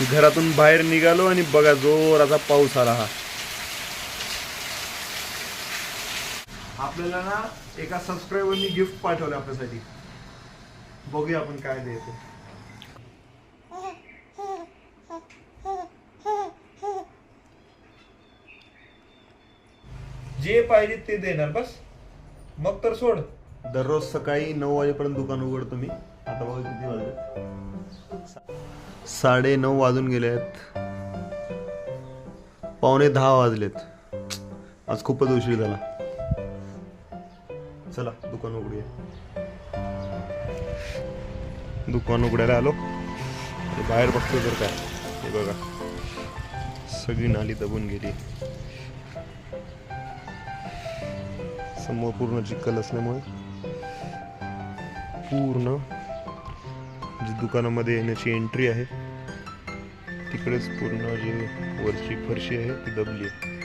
घरातून बाहेर निघालो आणि बघा जोराचा पाऊस आला हा. आपल्याला ना एका सबस्क्रायबरनी गिफ्ट पाठवलं आपल्यासाठी. बघूया आपण काय द्यायचं जे पाहिजे ते देणार बस. मग तर सोड. दररोज सकाळी नऊ वाजेपर्यंत दुकान उघडतो मी. आता बघा किती वाजले. साडे नऊ वाजून गेले आहेत. पावणे दहा वाजलेत. आज खूपच उशीर झाला. चला दुकान उघडूया. दुकान उघडायला आलो. बाहेर बघतो तर काय? हे बघा. सगळी नाली दबून गेली. समोर पूर्ण चिखल असल्यामुळे पूर्ण जी दुकानामध्ये येण्याची एंट्री आहे तिकडेच पूर्ण जी वरची फरशी आहे ती दबली आहे.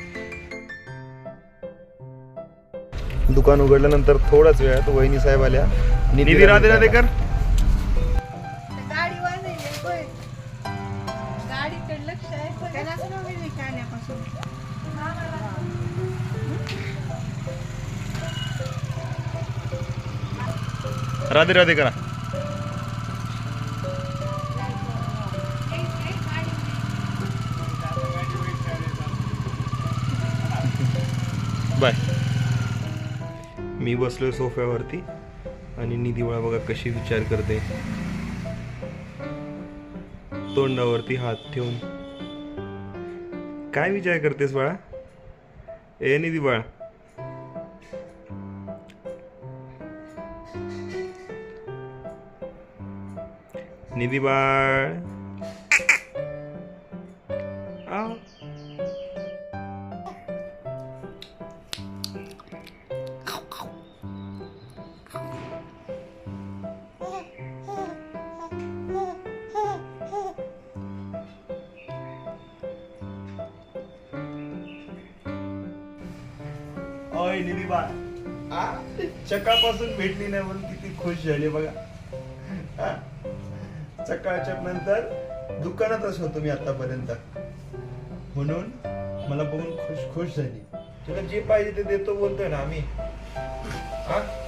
दुकान उघडल्यानंतर थोड्याच वेळात वहिनी साहेब आल्या. निधी राधे नव्हे काण्यापासून राधे राधे करा. मी बसलोय सोफ्यावरती आणि निधी बाळा बघा कशी विचार करते. तोंडावरती हात ठेवून. काय विचार करतेस बाळा? ए निधी बाळा. निधी बाळ. बाळ. आ? सकाळपासून भेटली नाही म्हणून किती खुश झाली बघा. आ? सकाळच्या नंतर दुकानातच होतो मी आतापर्यंत. म्हणून मला बघून खुश खुश झाली. तुला जे पाहिजे ते देतो बोलतोय ना आम्ही. हा?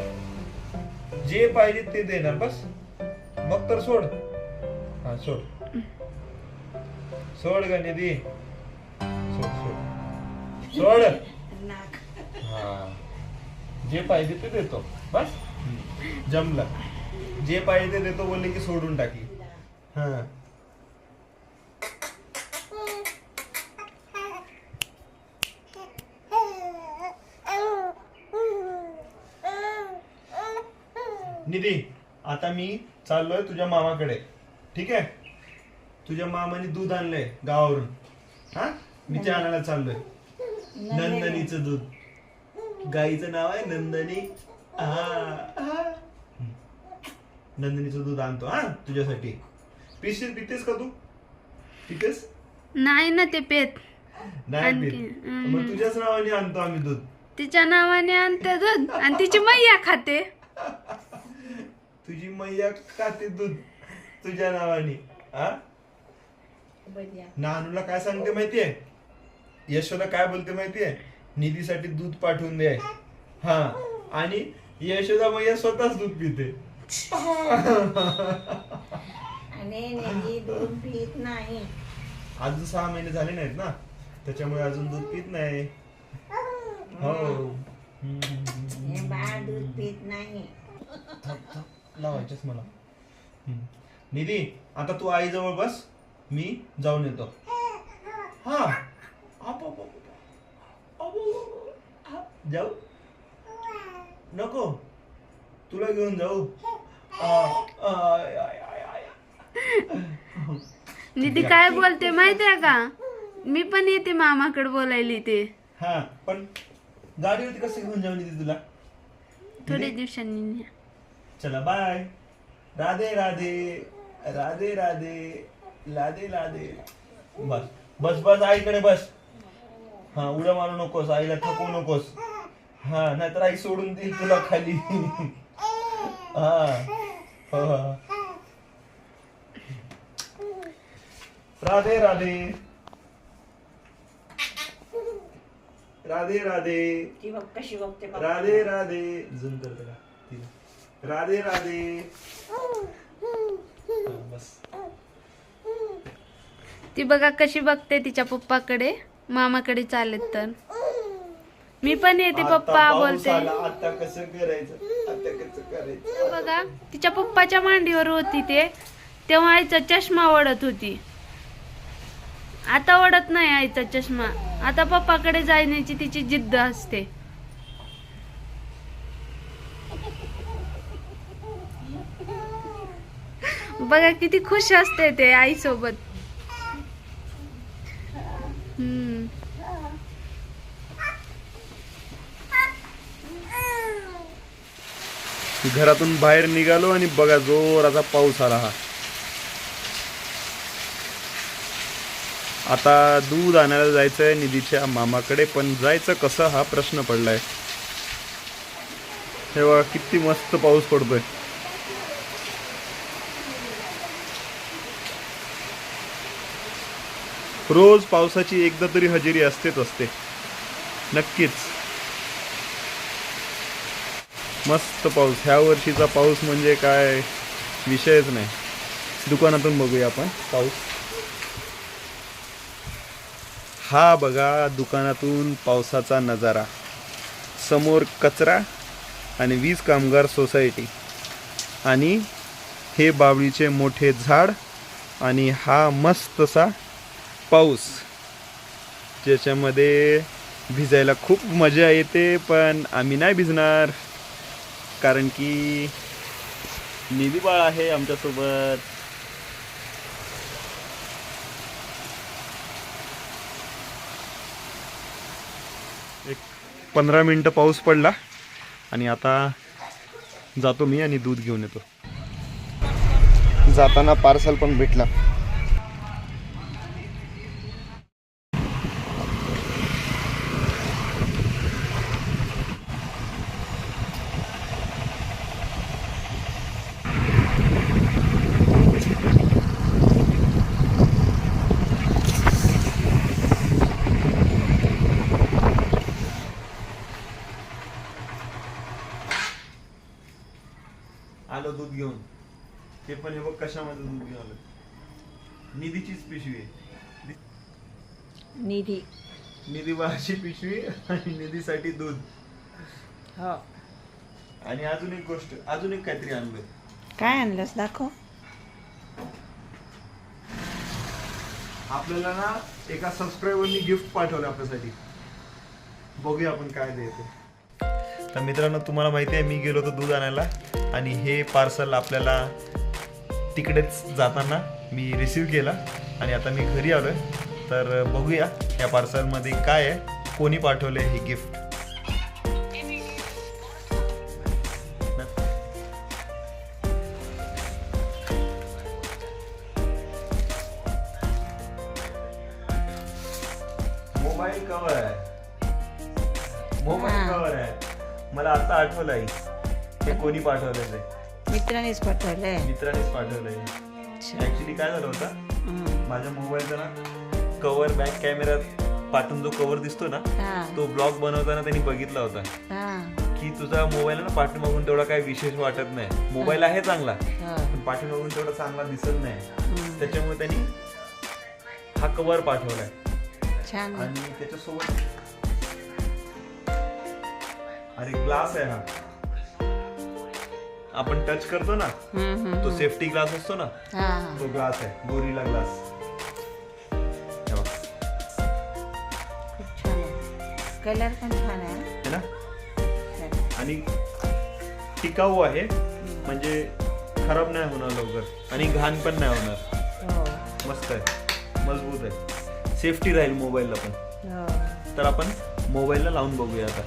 जे पाहिजे ते देणार बस. मग तर सोड. हा सोड. सोड ग निधी. सोड सोड. सोड. नाक. जे पाहिजे ते देतो. बस. जमलं. जे पाहिजे ते देतो बोलले की सोडून टाकी. हा. निधी आता मी चाललोय तुझ्या मामाकडे. ठीक आहे? तुझ्या मामाने दूध आणलंय गावावरून. हा? मी ते आणायला चाललोय. नंदनीचं दूध. गाईचं नाव आहे नंदनी. हा नंदनीचं दूध आणतो हा तुझ्यासाठी. पिशील पितेस का तू? पितेस? नाही ना ते पेत. नाही आणखी, पित हम्म. मग तुझ्याच नावाने आणतो आम्ही दूध. तिच्या नावाने आणते दूध आणि तिची मैया खाते. तुझी मैया खाते दूध तुझ्या नावाने हा? बढिया. नानूला काय सांगते माहितीये? यशोदा काय बोलते माहितीये? निधीसाठी दूध पाठवून दे. हा. आणि यशोदा मैया स्वतःच दूध पिते. आणि दूध पित नाही. अजून सहा महिने झाले नाहीत ना? त्याच्यामुळे अजून दूध पित नाही. हो. हे बाळ दूध पित नाही. लावायचेच मला. हम्म. निधी आता तू आई जवळ बस. मी जाऊन येतो. हा. आप, आप, आप, आप. जाऊ? नको. तुला घेऊन जाऊ. निधी काय बोलते माहितीये का? मी पण येते मामाकडे बोलायली ते हा पण गाडीवरती कसं घेऊन जाऊ निधी तुला? थोड्या दिवसांनी न्या. चला बाय राधे राधे. राधे राधे. लादे लादे. बस. बस बस आईकडे बस. हा उड्या मारू नकोस आईला थकवू नकोस. हा नाहीतर आई सोडून देईल तुला खाली. हा हो, हो. राधे राधे. राधे राधे. ती बघ कशी बघते बघ. राधे राधे. झूम कर त्याला तिला. राधे राधे. हा, बस. ती बघा कशी बघते तिच्या पप्पाकडे. मामाकडे चालेत तर. मी पण येते पप्पा बोलते. आला, आता कसं करायचं? आता कसं करायचं? बघा तिच्या पप्पाच्या मांडीवर होती ते. तेव्हा आईचा चष्मा ओढत होती. आता ओढत नाही आईचा चष्मा. आता पप्पाकडे जाण्याची तिची जिद्द असते. बघा किती खुश असते ते आईसोबत. घरातून बाहेर निघालो आणि बघा जोराचा पाऊस आला हा. आता दूध आणायला जायचंय निधीच्या मामाकडे पण जायचं कसं हा प्रश्न पडलाय. तेव्हा किती मस्त पाऊस पडतोय. रोज पावसाची एकदा तरी हजेरी असतेच असते. नक्कीच. मस्त पाऊस. ह्या वर्षीचा पाऊस म्हणजे काय? विषयच नाही. दुकानातून बघूया आपण. पाऊस. हा बघा दुकानातून पावसाचा नजारा. समोर कचरा आणि वीज कामगार सोसायटी. आणि हे बावळीचे मोठे झाड आणि हा मस्तसा पाऊस. ज्याच्यामध्ये भिजायला खूप मजा येते पण आम्ही नाही भिजणार. कारण की निधी बाळ आहे आमच्यासोबत. एक पंधरा मिनटं पाऊस पडला आणि आता जातो मी आणि दूध घेऊन येतो. जाताना पार्सल पण भेटला आलो दूध घेऊन. ते पण हे बघ कशामध्ये दूध घेऊन आलं. निधीचीच पिशवी आहे. निधी. निधी बाळाची पिशवी आणि निधीसाठी दूध. हो. आणि अजून एक गोष्ट अजून एक काहीतरी आणलंय. काय आणलंस? दाखव. आपल्याला ना एका सबस्क्रायबरनी गिफ्ट पाठवलं आपल्यासाठी. बघूया आपण काय देते तर मित्रांनो तुम्हाला माहिती आहे मी गेलो होतो दूध आणायला आणि हे पार्सल आपल्याला तिकडेच जाताना मी रिसीव केला आणि आता मी घरी आलोय. तर बघूया या पार्सलमध्ये काय आहे कोणी पाठवले हे गिफ्ट मोबाईल कवर आहे. मोबाईल हा. कवर आहे. मला आता आठवलं आई. हे कोणी पाठवलं ते मित्रानेच पाठवलंय. मित्रानेच पाठवलंय. अच्छा. ऍक्च्युली काय झालं होतं? हम्म. माझ्या मोबाईलचा ना कवर बॅक कॅमेऱ्यात पाठून जो कवर दिसतो ना हा. तो ब्लॉग बनवताना त्यांनी बघितला होता. हा. की तुझा मोबाईल ना पाठीमागून तेवढा काही विशेष वाटत नाही. मोबाईल आहे चांगला हो. पण पाठीमागून तेवढा चांगला दिसत नाही. हम्म. त्याच्यामुळे त्यांनी हा कवर पाठवलाय. छान. आणि त्याच्यासोबत अरे ग्लास आहे हा. आपण टच करतो ना तो. सेफ्टी ग्लास असतो ना. तो ग्लास आहे गोरीला ग्लास कलर पण छान आहे. ना? हा. आणि टिकाऊ आहे म्हणजे खराब नाही होणार लवकर. आणि घाण पण नाही होणार. हो. मस्त आहे. मजबूत आहे. सेफ्टी राहील मोबाईलला पण. हो. तर आपण मोबाईलला लावून बघूया आता.